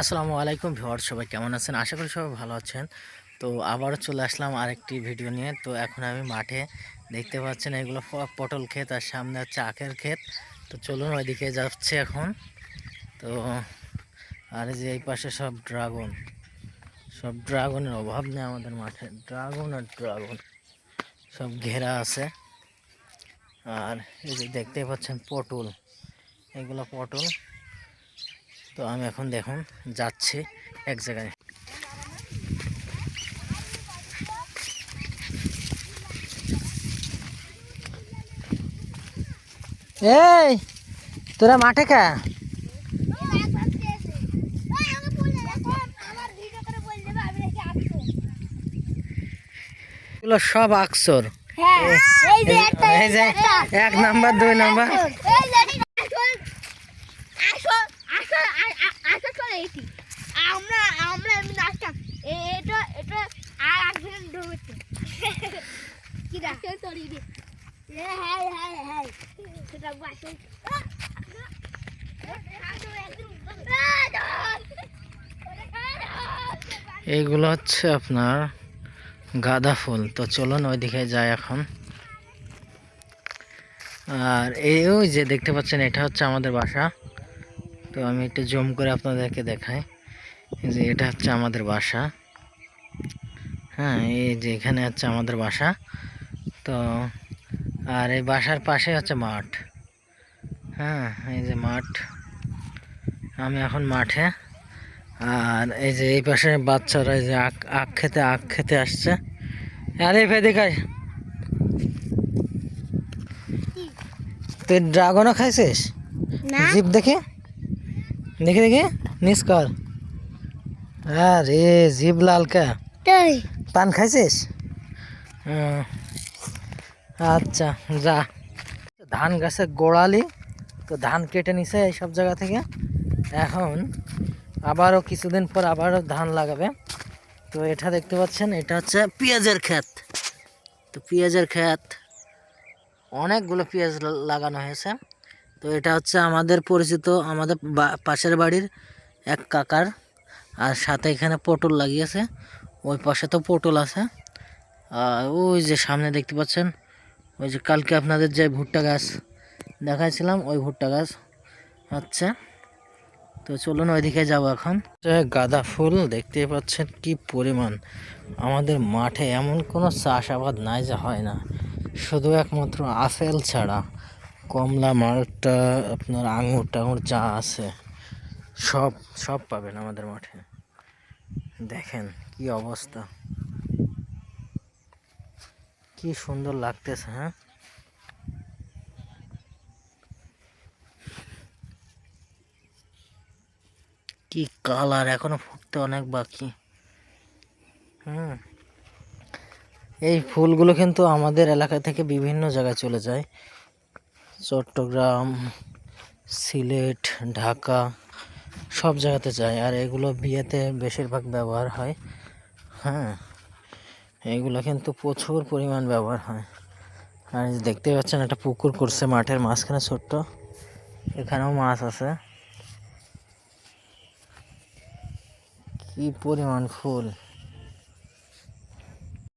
আসসালামু আলাইকুম ভিওয়ার সবাই কেমন আছেন? আশা করি সবাই ভালো আছেন। তো আবারও চলে আসলাম আরেকটি ভিডিও নিয়ে। তো এখন আমি মাঠে দেখতে পাচ্ছেন এগুলো পটল ক্ষেত আর সামনে হচ্ছে আখের ক্ষেত। তো চলুন ওইদিকে যাচ্ছে এখন। তো আর যে এই পাশে সব ড্রাগন, সব ড্রাগনের অভাব নেই আমাদের মাঠে। ড্রাগন আর ড্রাগন, সব ঘেরা আছে। আর এই যে দেখতে পাচ্ছেন পটল, এগুলো পটল। তো আমি এখন দেখুন যাচ্ছি এক জায়গায়। এই তোরা মাঠে কা? এগুলো সব আকসর। এই যে এক নাম্বার দুই নাম্বার। আমরা আমরা এমনি এটা এটা আর একজনের ঢুকছে কি তরি দি হ্যাঁ হ্যাঁ হ্যাঁ সেটা বাসে। এইগুলো হচ্ছে আপনার গাঁদা ফুল। তো চলুন ওইদিকে যাই এখন। আর এই ওই যে দেখতে পাচ্ছেন এটা হচ্ছে আমাদের বাসা। তো আমি একটু জুম করে আপনাদেরকে দেখাই। এই যে এটা হচ্ছে আমাদের বাসা। হ্যাঁ এই যে এখানে হচ্ছে আমাদের বাসা। তো আর এই বাসার পাশে হচ্ছে মাঠ। হ্যাঁ এই যে মাঠ। আমি এখন মাঠে। আর এই যে এই পাশে বাচ্চারা এই যে আখ আখ খেতে আখ খেতে আসছে। আরে ফেদিকাই তুই ড্রাগনও খাইছিস? জিপ দেখে? দেখে দেখে? নিস কর। আরে জিপ লালকা পান খাইছিস। আচ্ছা যা। ধান গাছের গোড়ালি তো ধান কেটে নিছে এই সব জায়গা থেকে। এখন আবারও কিছুদিন পর আবারও ধান লাগাবে। তো এটা দেখতে পাচ্ছেন এটা হচ্ছে পেঁয়াজের ক্ষেত। তো পেঁয়াজের ক্ষেত অনেকগুলো পেঁয়াজ লাগানো হয়েছে। তো এটা হচ্ছে আমাদের পরিচিত আমাদের পাশের বাড়ির এক কাকার। আর সাথে এখানে পটল লাগিয়েছে। ওই পাশে তো পটল আছে। আর ওই যে সামনে দেখতে পাচ্ছেন, ওই যে কালকে আপনাদের যে ভুট্টা গাছ দেখাইছিলাম, ওই ভুট্টা গাছ হচ্ছে। তো চলুন ওইদিকে যাব এখন। গাঁদা ফুল দেখতে পাচ্ছেন কি পরিমাণ। আমাদের মাঠে এমন কোনো চাষাবাদ নাই যে হয় না। শুধু একমাত্র আপেল ছাড়া। কমলা মালটা আপনার আঙুর টাঙুর যা আছে, সব সব পাবেন আমাদের মাঠে। দেখেন কি অবস্থা। কি সুন্দর লাগতেছে হ্যাঁ? কি কালার, এখনও ফুটতে অনেক বাকি। হুম। এই ফুলগুলো কিন্তু আমাদের এলাকা থেকে বিভিন্ন জায়গায় চলে যায়। চট্টগ্রাম, সিলেট, ঢাকা, সব জায়গাতে যায় আর এগুলো বিয়েতে বেশিরভাগ ব্যবহার হয়। হ্যাঁ এগুলো কিন্তু প্রচুর পরিমাণ ব্যবহার হয়। আর দেখতে পাচ্ছেন, একটা পুকুর করছে মাঠের মাঝখানে ছোট্ট। এখানেও মাছ আছে। কি পরিমাণ ফুল।